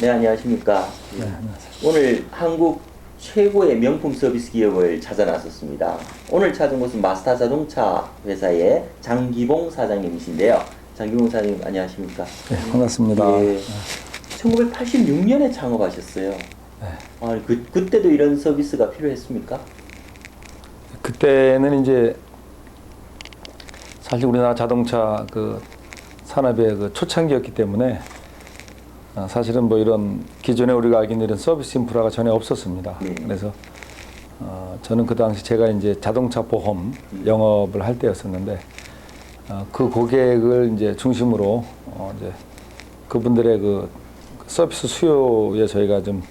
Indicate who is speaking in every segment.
Speaker 1: 네, 안녕하십니까. 오늘 한국 최고의 명품 서비스 기업을 찾아 나섰습니다. 오늘 찾은 곳은 마스타 자동차 회사의 장기봉 사장님이신데요. 장기봉 사장님 안녕하십니까?
Speaker 2: 네, 반갑습니다.
Speaker 1: 예, 1986년에 창업하셨어요. 아, 그, 그때도 이런 서비스가 필요했습니까?
Speaker 2: 그때는 이제 사실 우리나라 자동차 그 산업의 그 초창기였기 때문에 어, 사실은 뭐 이런 기존에 우리가 알고 있는 이런 서비스 인프라가 전혀 없었습니다.
Speaker 1: 네.
Speaker 2: 그래서 어, 저는 그 당시 제가 이제 자동차 보험 영업을 할 때였었는데 어, 그 고객을 이제 중심으로 어, 이제 그분들의 그 서비스 수요에 저희가 좀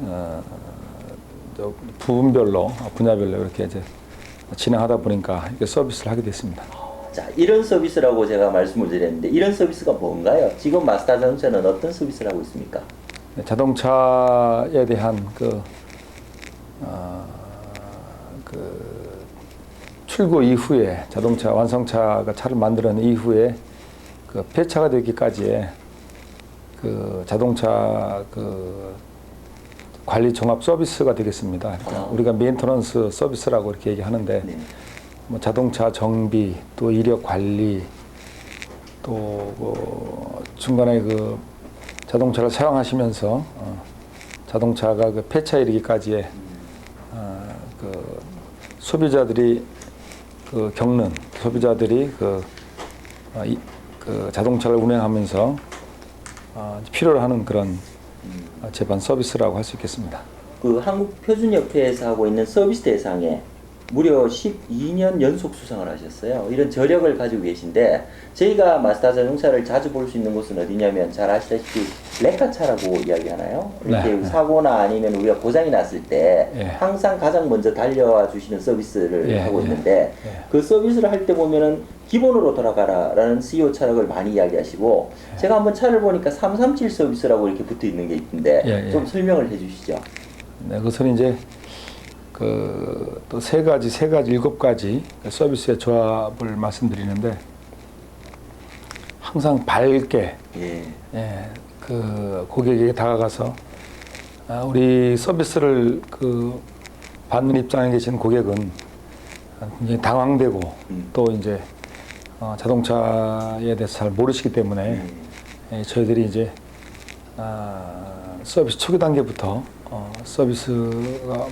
Speaker 2: 어, 저 부분별로 분야별로 이렇게 이제 진행하다 보니까 이렇게 서비스를 하게 됐습니다.
Speaker 1: 자, 이런 서비스라고 제가 말씀을 드렸는데 이런 서비스가 뭔가요? 지금 마스타 자동차는 어떤 서비스를 하고 있습니까?
Speaker 2: 네, 자동차에 대한 그, 어, 그 출고 이후에 자동차 완성차가 차를 만들어낸 이후에 그 폐차가 되기까지의 그 자동차 그 관리 종합 서비스가 되겠습니다. 그러니까
Speaker 1: 아.
Speaker 2: 우리가 메인터넌스 서비스라고 이렇게 얘기하는데
Speaker 1: 네.
Speaker 2: 뭐 자동차 정비, 또 이력 관리, 또 뭐 중간에 그 자동차를 사용하시면서 어, 자동차가 그 폐차 이르기까지의 어, 그 소비자들이 그 겪는 소비자들이 그, 어, 이, 그 자동차를 운행하면서 어, 필요로 하는 그런 어, 제반 서비스라고 할 수 있겠습니다.
Speaker 1: 그 한국 표준협회에서 하고 있는 서비스 대상에 무려 12년 연속 수상을 하셨어요. 이런 저력을 가지고 계신데 저희가 마스터 자동차를 자주 볼 수 있는 곳은 어디냐면 잘 아시다시피 레카차라고 이야기하나요? 이렇게
Speaker 2: 네, 네.
Speaker 1: 사고나 아니면 우리가 고장이 났을 때
Speaker 2: 예.
Speaker 1: 항상 가장 먼저 달려와 주시는 서비스를
Speaker 2: 예,
Speaker 1: 하고
Speaker 2: 예,
Speaker 1: 있는데
Speaker 2: 예.
Speaker 1: 그 서비스를 할 때 보면은 기본으로 돌아가라라는 CEO 철학을 많이 이야기하시고
Speaker 2: 예.
Speaker 1: 제가 한번 차를 보니까 337 서비스라고 이렇게 붙어 있는 게 있던데
Speaker 2: 예, 예.
Speaker 1: 좀 설명을 해주시죠.
Speaker 2: 네, 그것은 이제 그 또 세 가지, 세 가지, 일곱 가지 서비스의 조합을 말씀드리는데 항상 밝게
Speaker 1: 예.
Speaker 2: 예, 그 고객에게 다가가서 아, 우리 서비스를 그 받는 입장에 계신 고객은 굉장히 당황되고
Speaker 1: 음.
Speaker 2: 또 이제 어, 자동차에 대해서 잘 모르시기 때문에
Speaker 1: 음.
Speaker 2: 예, 저희들이 이제 아, 서비스 초기 단계부터 어, 서비스가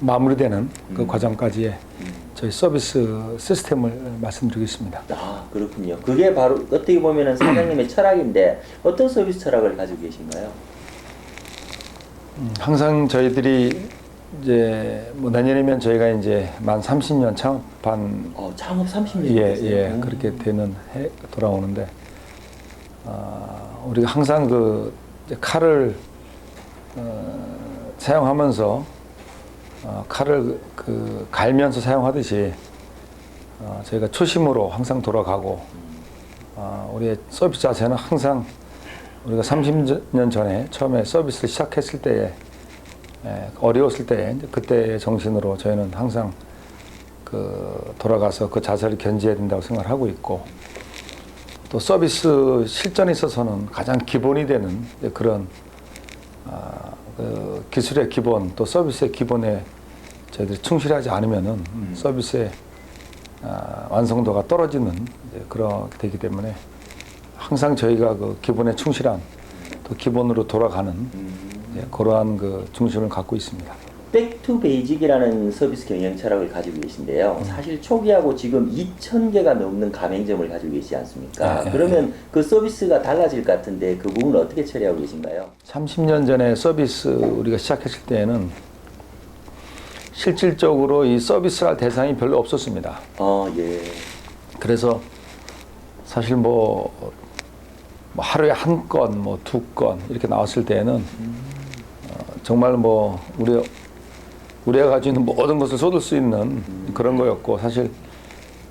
Speaker 2: 마무리되는 그
Speaker 1: 음.
Speaker 2: 과정까지의
Speaker 1: 음.
Speaker 2: 저희 서비스 시스템을 말씀드리겠습니다.
Speaker 1: 아 그렇군요. 그게 바로 어떻게 보면은 사장님의 철학인데 어떤 서비스 철학을 가지고 계신가요?
Speaker 2: 음, 항상 저희들이 이제 뭐 내년이면 저희가 이제 만 30년 창업한
Speaker 1: 어, 창업 30년
Speaker 2: 예. 예,
Speaker 1: 오.
Speaker 2: 그렇게 되는 해 돌아오는데 어, 우리가 항상 그 칼을 어, 사용하면서 어, 칼을 그 갈면서 사용하듯이 어, 저희가 초심으로 항상 돌아가고 어, 우리의 서비스 자세는 항상 우리가 30년 전에 처음에 서비스를 시작했을 때에 예, 어려웠을 때 그때의 정신으로 저희는 항상 그 돌아가서 그 자세를 견지해야 된다고 생각을 하고 있고 또 서비스 실전에 있어서는 가장 기본이 되는 그런 아, 그 기술의 기본 또 서비스의 기본에 저희들이 충실하지 않으면은
Speaker 1: 음.
Speaker 2: 서비스의 아, 완성도가 떨어지는 그렇게 되기 때문에 항상 저희가 그 기본에 충실한 또 기본으로 돌아가는
Speaker 1: 음.
Speaker 2: 예, 그러한 그 중심을 갖고 있습니다.
Speaker 1: 백투 베이직이라는 서비스 경영 철학을 가지고 계신데요.
Speaker 2: 음.
Speaker 1: 사실 초기하고 지금 2,000개가 넘는 가맹점을 가지고 계시지 않습니까?
Speaker 2: 네,
Speaker 1: 그러면 그 서비스가 달라질 것 같은데 그 부분을 어떻게 처리하고 계신가요?
Speaker 2: 30년 전에 서비스 우리가 시작했을 때에는 실질적으로 이 서비스를 할 대상이 별로 없었습니다.
Speaker 1: 어, 예.
Speaker 2: 그래서 사실 뭐, 뭐 하루에 한 건, 뭐 두 건 이렇게 나왔을 때에는 어, 정말 뭐 우리 우리가 가지고 있는 모든 것을 쏟을 수 있는 그런 거였고 사실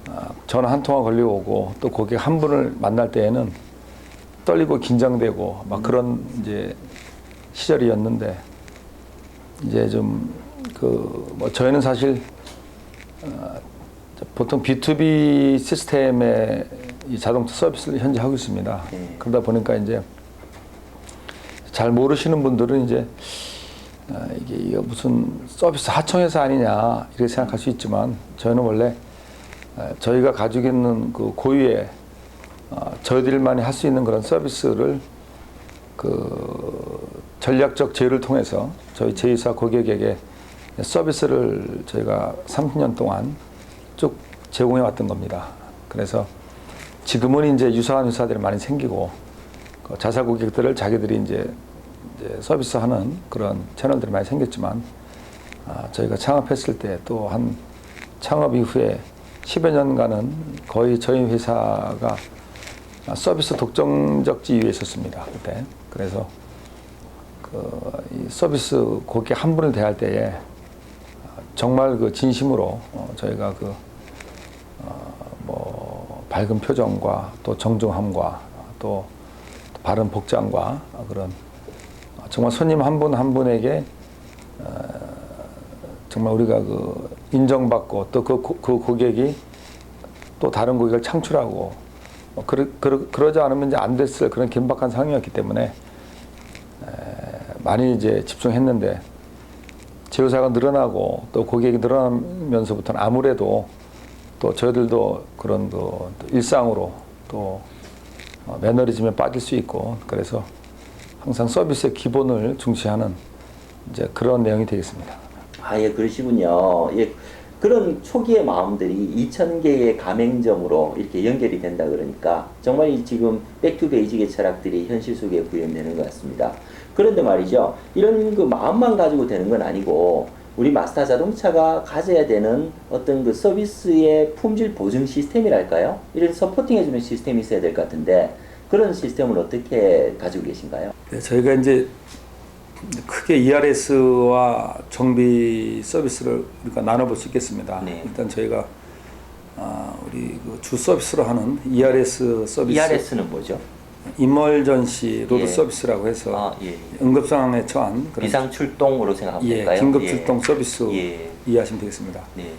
Speaker 2: 아, 전화 한 통화 걸리고 오고 또 고객 한 분을 만날 때에는 떨리고 긴장되고 막 그런 이제 시절이었는데 이제 좀 그 뭐 저희는 사실 어, 보통 B2B 시스템의 이 자동차 서비스를 현재 하고 있습니다.
Speaker 1: 네.
Speaker 2: 그러다 보니까 이제 잘 모르시는 분들은 이제 어, 이게 이거 무슨 서비스 하청회사 아니냐 이렇게 생각할 수 있지만 저희는 원래 어, 저희가 가지고 있는 그 고유의 어, 저희들만이 할 수 있는 그런 서비스를 그 전략적 제휴를 통해서 저희 제휴사 고객에게 서비스를 저희가 30년 동안 쭉 제공해 왔던 겁니다. 그래서 지금은 이제 유사한 회사들이 많이 생기고 그 자사 고객들을 자기들이 이제 서비스하는 그런 채널들이 많이 생겼지만 아, 저희가 창업했을 때 또 한 창업 이후에 10여 년간은 거의 저희 회사가 아, 서비스 독점적 지위에 있었습니다. 그때 그래서 그이 서비스 고객 한 분을 대할 때에 아, 정말 그 진심으로 어, 저희가 그 뭐 밝은 표정과 또 정중함과 또 바른 복장과 그런 정말 손님 한 분한 분에게 어, 정말 우리가 그 인정받고 또그 그 고객이 또 다른 고객을 창출하고 뭐 그러, 그러, 그러지 않으면 이제 안 됐을 그런 긴박한 상황이었기 때문에 에, 많이 이제 집중했는데 제휴사가 늘어나고 또 고객이 늘어나면서부터는 아무래도 또 저희들도 그런 그또 일상으로 또 어, 매너리즘에 빠질 수 있고 그래서 항상 서비스의 기본을 중시하는 이제 그런 내용이 되겠습니다.
Speaker 1: 아, 예, 그러시군요. 예, 그런 초기의 마음들이 2,000개의 가맹점으로 이렇게 연결이 된다 그러니까 정말 이 지금 백투 베이직의 철학들이 현실 속에 구현되는 것 같습니다. 그런데 말이죠. 이런 그 마음만 가지고 되는 건 아니고 우리 마스터 자동차가 가져야 되는 어떤 그 서비스의 품질 보증 시스템이랄까요? 이런 서포팅 해주는 시스템이 있어야 될 것 같은데 그런 시스템을 어떻게 가지고 계신가요?
Speaker 2: 네, 저희가 이제 크게 ERS와 정비 서비스를 우리가 나눠볼 수 있겠습니다.
Speaker 1: 네.
Speaker 2: 일단 저희가 아, 우리 그 주 서비스로 하는 ERS 서비스,
Speaker 1: ERS는 뭐죠?
Speaker 2: 이멀전시 로드
Speaker 1: 예.
Speaker 2: 서비스라고 해서
Speaker 1: 아, 예. 예.
Speaker 2: 응급 상황에 처한 그런
Speaker 1: 비상 출동으로 생각하면
Speaker 2: 예,
Speaker 1: 될까요?
Speaker 2: 긴급
Speaker 1: 예.
Speaker 2: 출동 서비스
Speaker 1: 예.
Speaker 2: 이해하시면 되겠습니다.
Speaker 1: 네.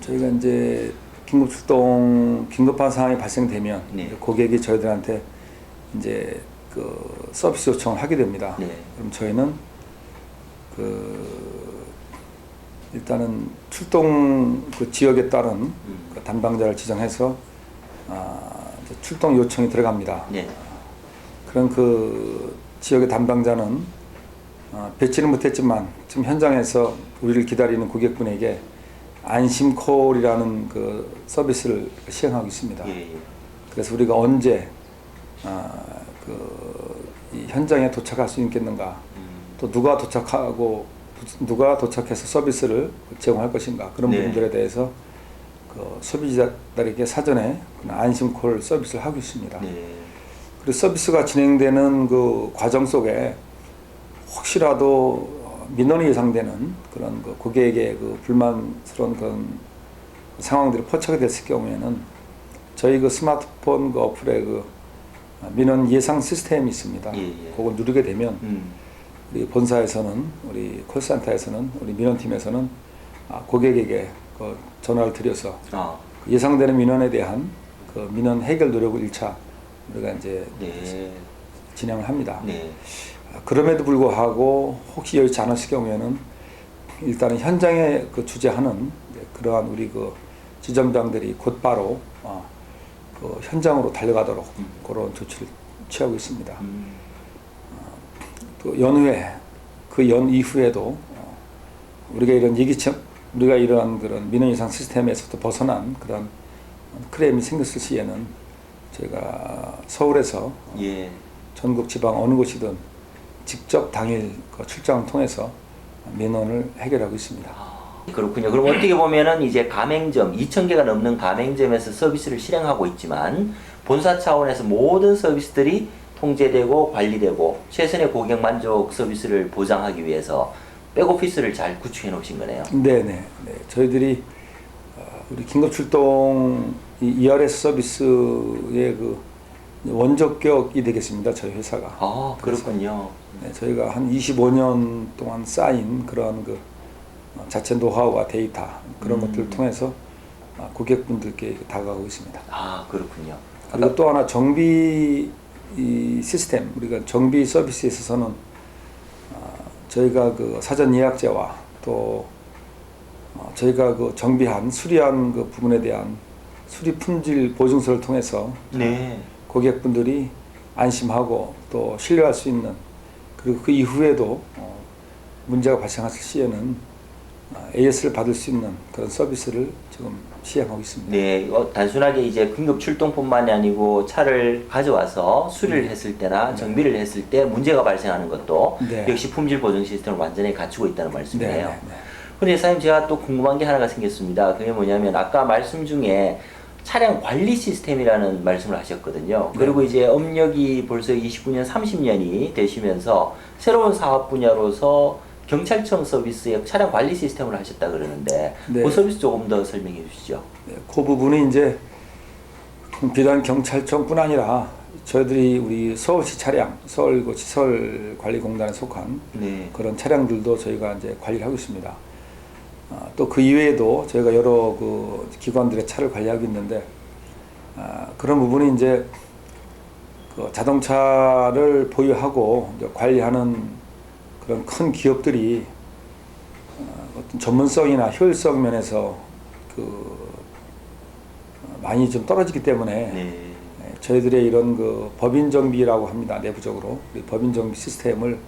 Speaker 2: 저희가 이제 긴급 출동 긴급한 상황이 발생되면
Speaker 1: 네.
Speaker 2: 이제 고객이 저희들한테 이제 그 서비스 요청을 하게 됩니다.
Speaker 1: 네.
Speaker 2: 그럼 저희는 그 일단은 출동 그 지역에 따른
Speaker 1: 음.
Speaker 2: 그 담당자를 지정해서 아, 이제 출동 요청이 들어갑니다.
Speaker 1: 네.
Speaker 2: 그런 그 지역의 담당자는 어, 배치는 못했지만 지금 현장에서 우리를 기다리는 고객분에게 안심콜이라는 그 서비스를 시행하고 있습니다.
Speaker 1: 예, 예.
Speaker 2: 그래서 우리가 언제 아, 그이 현장에 도착할 수 있겠는가,
Speaker 1: 음.
Speaker 2: 또 누가 도착하고 누가 도착해서 서비스를 제공할 것인가 그런
Speaker 1: 네.
Speaker 2: 부분들에 대해서 그 소비자들에게 사전에 안심콜 서비스를 하고 있습니다.
Speaker 1: 네.
Speaker 2: 그리고 서비스가 진행되는 그 과정 속에 혹시라도 민원이 예상되는 그런 그 고객에게 그 불만스러운 그런 상황들이 포착이 됐을 경우에는 저희 그 스마트폰 그 어플에 그 민원 예상 시스템이 있습니다.
Speaker 1: 예, 예.
Speaker 2: 그걸 누르게 되면
Speaker 1: 음.
Speaker 2: 우리 본사에서는 우리 콜센터에서는 우리 민원팀에서는 아, 고객에게 그 전화를 드려서
Speaker 1: 아,
Speaker 2: 그 예상되는 민원에 대한 그 민원 해결 노력을 1차 우리가 이제
Speaker 1: 네.
Speaker 2: 진행을 합니다.
Speaker 1: 네.
Speaker 2: 아, 그럼에도 불구하고 혹시 여의치 않았을 경우에는 일단은 현장에 그 주재하는 그러한 우리 그 지점장들이 곧바로 어, 그 현장으로 달려가도록
Speaker 1: 음.
Speaker 2: 그런 조치를 취하고 있습니다.
Speaker 1: 음.
Speaker 2: 또 연후에 그 연 이후에도 어, 우리가 이런 예기치 우리가 이러한 그런 민원 예상 시스템에서도 벗어난 그런 크레임이 생겼을 시에는 저희가 서울에서
Speaker 1: 예.
Speaker 2: 전국 지방 어느 곳이든 직접 당일 그 출장을 통해서 민원을 해결하고 있습니다.
Speaker 1: 아, 그렇군요. 그럼 어떻게 보면은 이제 가맹점 2,000개가 넘는 가맹점에서 서비스를 실행하고 있지만 본사 차원에서 모든 서비스들이 통제되고 관리되고 최선의 고객 만족 서비스를 보장하기 위해서 백오피스를 잘 구축해 놓으신 거네요.
Speaker 2: 네네. 네. 저희들이 어, 우리 긴급 출동 이 ERS 서비스의 그 원조격이 되겠습니다. 저희 회사가.
Speaker 1: 아, 그렇군요.
Speaker 2: 네, 저희가 한 25년 동안 쌓인 그런 그 어, 자체 노하우와 데이터 그런
Speaker 1: 음.
Speaker 2: 것들을 통해서 어, 고객분들께 다가가고 있습니다.
Speaker 1: 아, 그렇군요.
Speaker 2: 그리고 또 하나 정비 이 시스템 우리가 정비 서비스에 있어서는 어, 저희가 그 사전 예약제와 또 어, 저희가 그 정비한 수리한 그 부분에 대한 수리 품질 보증서를 통해서
Speaker 1: 네.
Speaker 2: 고객분들이 안심하고 또 신뢰할 수 있는 그리고 그 이후에도 어, 문제가 발생했을 시에는 어, AS를 받을 수 있는 그런 서비스를 지금 시행하고 있습니다.
Speaker 1: 네, 어, 단순하게 이제 긴급 출동뿐만이 아니고 차를 가져와서
Speaker 2: 네.
Speaker 1: 수리를 했을 때나 정비를 했을 때 문제가 발생하는 것도
Speaker 2: 네.
Speaker 1: 역시 품질 보증 시스템을 완전히 갖추고 있다는 말씀이에요.
Speaker 2: 네, 네, 네.
Speaker 1: 사장님 제가 또 궁금한 게 하나가 생겼습니다. 그게 뭐냐면 아까 말씀 중에 차량 관리 시스템이라는 말씀을 하셨거든요.
Speaker 2: 네.
Speaker 1: 그리고 이제 업력이 벌써 29년, 30년이 되시면서 새로운 사업 분야로서 경찰청 서비스의 차량 관리 시스템을 하셨다 그러는데
Speaker 2: 네.
Speaker 1: 그 서비스 조금 더 설명해 주시죠.
Speaker 2: 네, 그 부분이 이제 비단 경찰청뿐 아니라 저희들이 우리 서울시 차량, 서울고시 서울관리공단에 속한
Speaker 1: 네.
Speaker 2: 그런 차량들도 저희가 이제 관리를 하고 있습니다. 또 그 이외에도 저희가 여러 그 기관들의 차를 관리하고 있는데 아, 그런 부분이 이제 그 자동차를 보유하고 관리하는 그런 큰 기업들이 어, 어떤 전문성이나 효율성 면에서 그 어, 많이 좀 떨어지기 때문에
Speaker 1: 네.
Speaker 2: 예, 저희들의 이런 그 법인 정비라고 합니다. 내부적으로 법인 정비 시스템을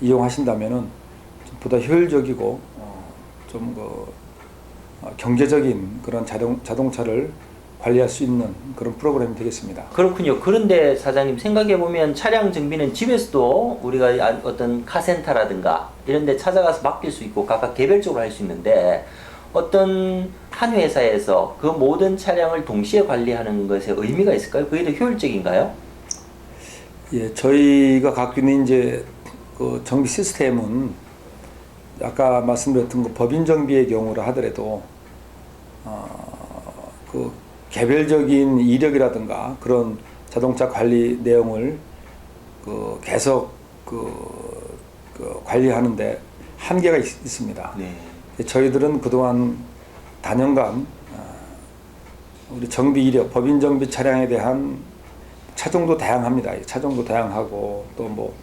Speaker 2: 이용하신다면은 좀 보다 효율적이고 어, 좀그 어, 경제적인 그런 자동 자동차를 관리할 수 있는 그런 프로그램이 되겠습니다.
Speaker 1: 그렇군요. 그런데 사장님 생각해 보면 차량 정비는 집에서도 우리가 아- 어떤 카센터라든가 이런 데 찾아가서 맡길 수 있고 각각 개별적으로 할 수 있는데 어떤 한 회사에서 그 모든 차량을 동시에 관리하는 것에 의미가 있을까요? 그게 더 효율적인가요?
Speaker 2: 예, 저희가 갖고 있는 이제 그 정비 시스템은 아까 말씀드렸던 그 법인 정비의 경우라 하더라도 어, 그 개별적인 이력이라든가 그런 자동차 관리 내용을 그 계속 그, 그 관리하는데 한계가 있, 있습니다.
Speaker 1: 네.
Speaker 2: 저희들은 그동안 단연간 어, 우리 정비 이력, 법인 정비 차량에 대한 차종도 다양합니다. 차종도 다양하고 또 뭐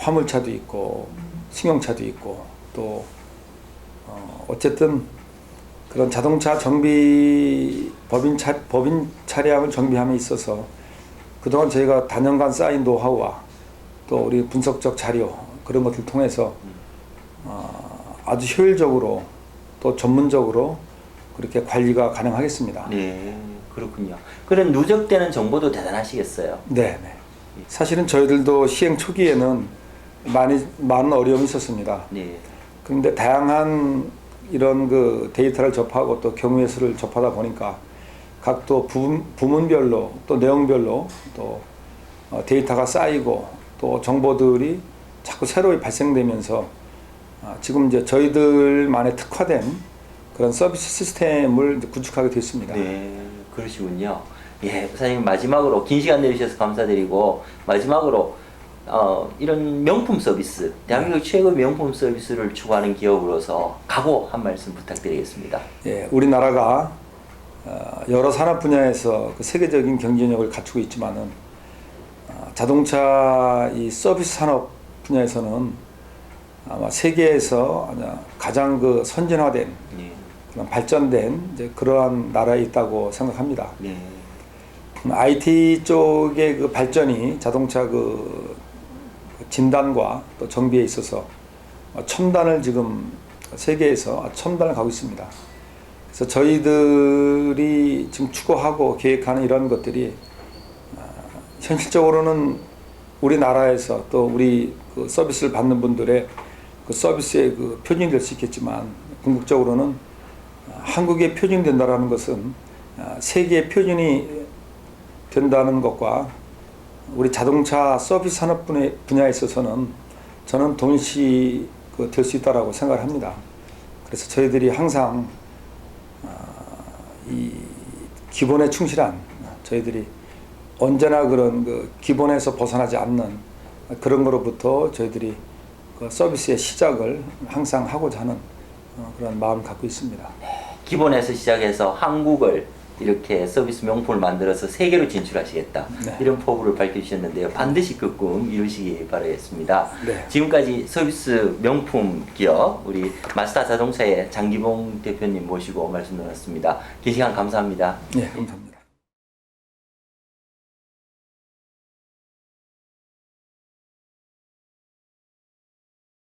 Speaker 2: 화물차도 있고 승용차도 있고 또 어, 어쨌든 그런 자동차 정비 법인 차 법인 차량을 정비함에 있어서 그동안 저희가 단연간 쌓인 노하우와 또 우리 분석적 자료 그런 것들 통해서 어, 아주 효율적으로 또 전문적으로 그렇게 관리가 가능하겠습니다.
Speaker 1: 네. 그렇군요. 그런 누적되는 정보도 대단하시겠어요.
Speaker 2: 네, 네. 사실은 저희들도 시행 초기에는 많이 많은 어려움이 있었습니다.
Speaker 1: 네.
Speaker 2: 그런데 다양한 이런 그 데이터를 접하고 또 경우의 수를 접하다 보니까 각또 부문, 부문 별로 또 내용별로 또 어, 데이터가 쌓이고 또 정보들이 자꾸 새로 발생되면서 아, 지금 이제 저희들만의 특화된 그런 서비스 시스템을 구축하게 됐습니다.
Speaker 1: 네, 그러시군요. 예, 사장님 마지막으로 긴 시간 내주셔서 감사드리고 마지막으로 어, 이런 명품 서비스, 대한민국 최고 명품 서비스를 추구하는 기업으로서 각오 한 말씀 부탁드리겠습니다.
Speaker 2: 예, 우리나라가 어, 여러 산업 분야에서 그 세계적인 경쟁력을 갖추고 있지만은 어, 자동차 이 서비스 산업 분야에서는 아마 세계에서 가장 그 선진화된
Speaker 1: 네,
Speaker 2: 그런 발전된 이제 그러한 나라에 있다고 생각합니다.
Speaker 1: 네,
Speaker 2: IT 쪽의 그 발전이 자동차 그 진단과 또 정비에 있어서 첨단을 지금 세계에서 첨단을 가고 있습니다. 그래서 저희들이 지금 추구하고 계획하는 이런 것들이 아, 현실적으로는 우리나라에서 또 우리 그 서비스를 받는 분들의 그 서비스의 그 표준이 될 수 있겠지만 궁극적으로는 아, 한국의 표준이 된다라는 것은 아, 세계의 표준이 된다는 것과 우리 자동차 서비스 산업 분야- 분야에 있어서는 저는 동일시 그될수 있다라고 생각을 합니다. 그래서 저희들이 항상 아, 이 기본에 충실한 저희들이 언제나 그런 그 기본에서 벗어나지 않는 그런 거로부터 저희들이 그 서비스의 시작을 항상 하고자 하는 어, 그런 마음을 갖고 있습니다.
Speaker 1: 기본에서 시작해서 한국을 이렇게 서비스 명품을 만들어서 세계로 진출하시겠다
Speaker 2: 네.
Speaker 1: 이런 포부를 밝혀주셨는데요. 반드시 그 꿈 이루시기 바라겠습니다.
Speaker 2: 네.
Speaker 1: 지금까지 서비스 명품 기업 우리 마스터 자동차의 장기봉 대표님 모시고 말씀 나눴습니다. 긴 시간 감사합니다.
Speaker 2: 예, 감사합니다.